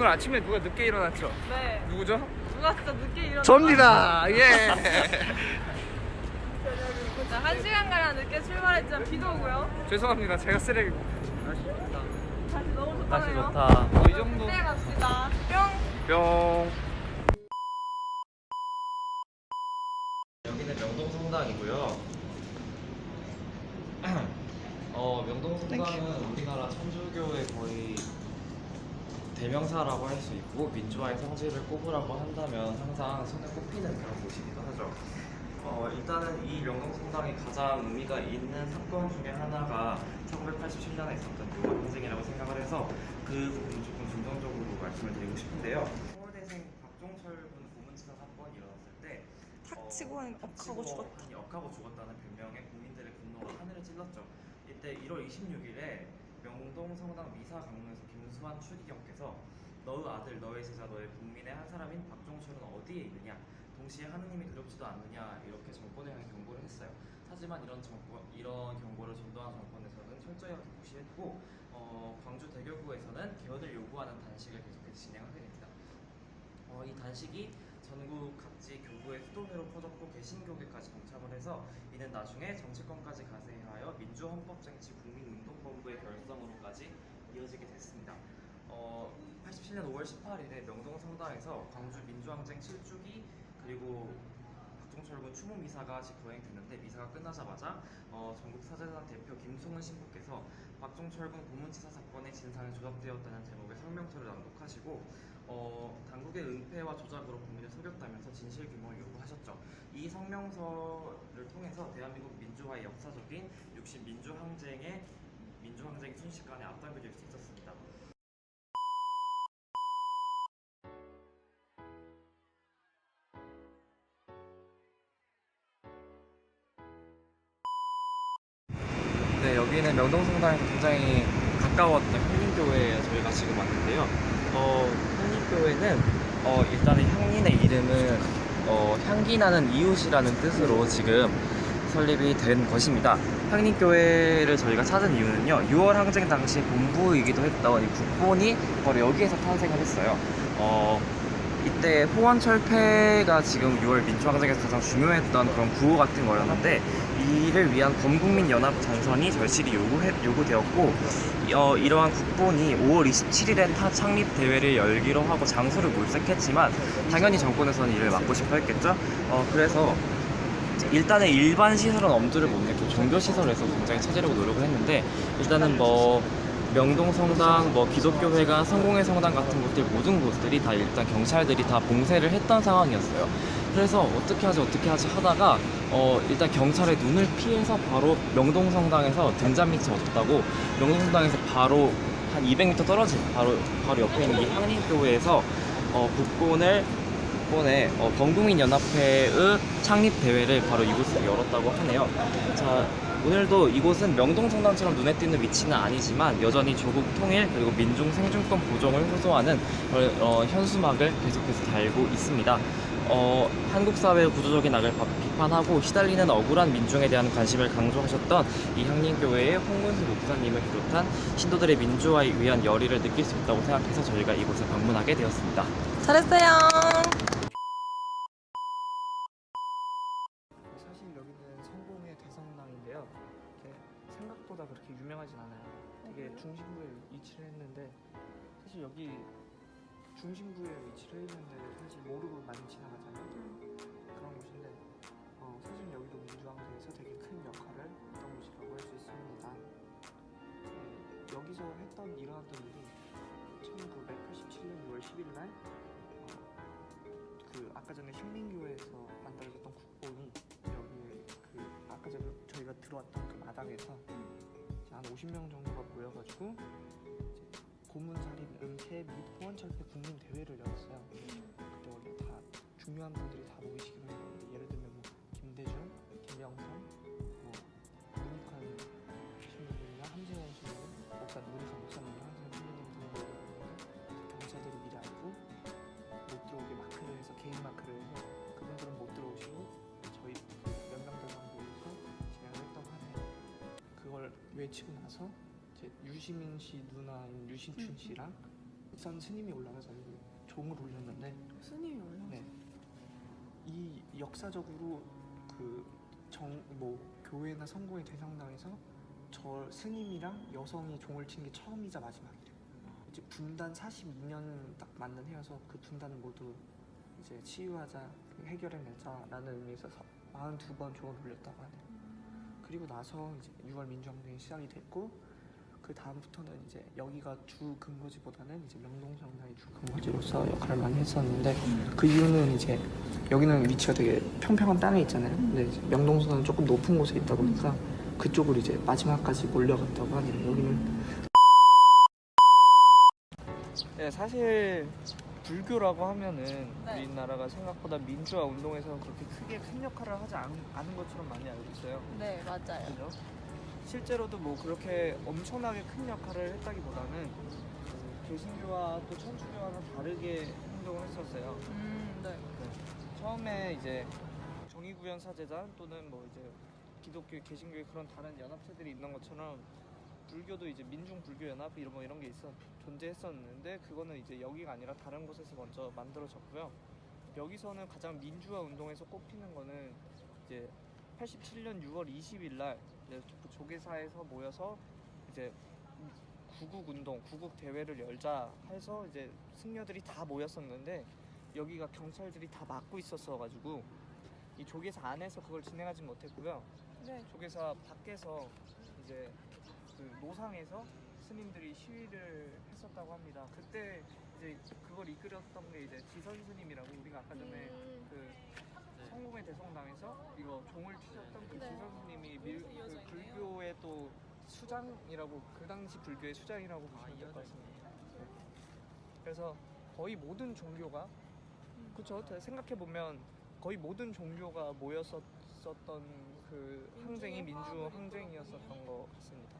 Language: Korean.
오늘 아침에 누가 늦게 일어났죠? 네. 누구죠? 누가 진짜 늦게 일어나? 접니다. 예. 자, 한 시간 가량 늦게 출발했지만 비도 오고요. 죄송합니다. 제가 쓰레기. 다시 너무 좋다네요. 날씨 좋다. 어, 이 정도. 네, 갑시다. 뿅. 뿅. 여기는 명동 성당이고요. 어, 명동 성당은 우리나라 천주교의 거의 대명사라고 할 수 있고 민주화의 성질을 꼽으라고 한다면 항상 손에 꼽히는 그런 곳이기도 하죠. 어, 일단은 이 명동 성당이 가장 의미가 있는 사건 중에 하나가 1987년에 있었던 6월 항쟁이라고 생각을 해서 그 부분을 조금 중점적으로 말씀을 드리고 싶은데요. 서울대생 박종철 군 고문치사 사건이 일어났을 때 탁 치고 한 억하고 죽었다. 억하고 죽었다는 변명에 국민들의 분노가 하늘을 찔렀죠. 이때 1월 26일에 명동 성당 미사 강론에서 김수환 추기경께서 너의 아들, 너의 제자, 너의 국민의 한 사람인 박종철은 어디에 있느냐? 동시에 하느님이 두렵지도 않느냐? 이렇게 정권에 향해 경고를 했어요. 하지만 이런 정권, 이런 경고를 전두환 정권에서는 철저히 무시했고 어, 광주 대교구에서는 개헌을 요구하는 단식을 계속해서 진행하게 됩니다. 어, 이 단식이 전국 각지 교구의 수도회로 퍼졌고 개신교계까지 동참을 해서 이는 나중에 정치권까지 가세하여 민주헌법쟁취 국민운동본부의 결성으로까지 이어지게 됐습니다. 어, 87년 5월 18일에 명동 성당에서 광주 민주항쟁 7주기 그리고 박종철군 추모 미사가 거행됐는데 미사가 끝나자마자 어, 전국 사제단 대표 김송은 신부께서 박종철군 고문치사 사건의 진상이 조작되었다는 제목의 성명서를 낭독하시고 어, 당국의 은폐와 조작으로 국민을 속였다면서 진실 규명을 요구하셨죠. 이 성명서를 통해서 대한민국 민주화의 역사적인 60 민주항쟁의 민주항쟁이 순식간에 앞당겨질 수 있었습니다. 여기는 명동성당에서 굉장히 가까웠던 향린교회에 저희가 지금 왔는데요. 어, 향린교회는 어, 일단은 향린의 이름은 어, 향기 나는 이웃이라는 뜻으로 지금 설립이 된 것입니다. 향린교회를 저희가 찾은 이유는요. 6월 항쟁 당시 본부이기도 했던 이 국본이 바로 여기에서 탄생을 했어요. 어, 이때 호원 철폐가 지금 6월 민주항쟁에서 가장 중요했던 그런 구호 같은 거였는데 이를 위한 범국민 연합 전선이 절실히 요구해, 요구되었고 어, 이러한 국본이 5월 27일에 타 창립 대회를 열기로 하고 장소를 몰색했지만 당연히 정권에서는 이를 막고 싶어 했겠죠. 어, 그래서 일단은 일반 시설은 엄두를 못 내고 종교 시설에서 굉장히 찾으려고 노력을 했는데 일단은 뭐 명동 성당, 뭐 기독교회관, 성공회 성당 같은 곳들 모든 곳들이 다 일단 경찰들이 다 봉쇄를 했던 상황이었어요. 그래서 어떻게 하지 어떻게 하지 하다가 어 일단 경찰의 눈을 피해서 바로 명동 성당에서 등잔 밑에 얻었다고 명동 성당에서 바로 한 200m 떨어진 바로 바로 옆에 있는 이 향림교회에서 어 국본을 국본에 어, 범국민 연합회의 창립 대회를 바로 이곳에서 열었다고 하네요. 자 오늘도 이곳은 명동성당처럼 눈에 띄는 위치는 아니지만 여전히 조국 통일 그리고 민중 생존권 보정을 호소하는 어, 어, 현수막을 계속해서 달고 있습니다. 어, 한국 사회의 구조적인 악을 바- 비판하고 시달리는 억울한 민중에 대한 관심을 강조하셨던 이 향림교회의 홍문수 목사님을 비롯한 신도들의 민주화에 위한 열의를 느낄 수 있다고 생각해서 저희가 이곳에 방문하게 되었습니다. 잘했어요. 생각보다 그렇게 유명하진 않아요. 되게 중심부에 위치를 했는데 사실 여기 중심부에 위치를 했는데 사실 모르고 많이 지나가잖아요. 그런 곳인데 어, 사실 여기도 민주항쟁에서 되게 큰 역할을 했던 곳이라고 할 수 있습니다. 네, 여기서 했던 일어났던 일이 1987년 6월 11일 날 어, 그 아까 전에 혁민교회에서 만들어졌던 국본이 여기 그 아까 전에 저희가 들어왔던 그 마당에서 이제 한 50명 정도가 모여가지고 고문살인 은폐 및 호원철폐 국민 대회를 열었어요. 그때 원래 다 중요한 분들이 다 모이시기로 했는데 예를 들면 뭐 김대중, 김영삼, 뭐 문익환 신부님이나 함재원 신부님, 목사 문익환 외치고 나서 이제 유시민 씨 누나인 유신춘 씨랑 역산 스님이 올라가서 종을 올렸는데 스님이 올라. 네. 이 역사적으로 그 정 뭐 교회나 성공의 대성당에서 저 스님이랑 여성이 종을 친 게 처음이자 마지막이래요. 이제 분단 42년 딱 맞는 해여서 그 분단을 모두 이제 치유하자 해결해내자라는 의미에서 42번 종을 올렸다고 하네요. 그리고 나서 이제 6월 민주항쟁이 시작이 됐고 그 다음부터는 이제 여기가 주 근거지보다는 이제 명동성당이 주 근거지로서 역할을 많이 했었는데 그 이유는 이제 여기는 위치가 되게 평평한 땅에 있잖아요. 근데 이제 명동성당은 조금 높은 곳에 있다 보니까 그쪽으로 이제 마지막까지 몰려갔다고 하네요. 여기는 네, 사실 불교라고 하면은 네. 우리나라가 생각보다 민주화 운동에서 그렇게 크게 큰 역할을 하지 않, 않은 것처럼 많이 알고 있어요. 네 맞아요. 그죠? 실제로도 뭐 그렇게 엄청나게 큰 역할을 했다기보다는 그 개신교와 또 천주교와는 다르게 행동을 했었어요. 음 네. 처음에 이제 정의구현 사제단 또는 뭐 이제 기독교, 개신교의 그런 다른 연합체들이 있는 것처럼 불교도 이제 민중 불교 연합 이런 뭐 이런 게 있어 존재했었는데 그거는 이제 여기가 아니라 다른 곳에서 먼저 만들어졌고요. 여기서는 가장 민주화 운동에서 꼽히는 거는 이제 87년 6월 20일 날그 조계사에서 모여서 이제 구국 운동, 구국 대회를 열자 해서 이제 승려들이 다 모였었는데 여기가 경찰들이 다 막고 있었어 가지고 이 조계사 안에서 그걸 진행하지 못했고요. 네. 조계사 밖에서 이제 그 노상에서 스님들이 시위를 했었다고 합니다. 그때 이제 그걸 이끌었던 게 이제 지선 스님이라고 우리가 아까 전에 음, 그 성공의 대성당에서 이거 종을 치셨던 그 네. 지선 스님이 밀, 그 불교의 또 수장이라고 그 당시 불교의 수장이라고 보시면 될 것 같습니다. 네. 그래서 거의 모든 종교가 그렇죠. 생각해 보면 거의 모든 종교가 모였었던 그 항쟁이 민주 항쟁이었었던 것 같습니다.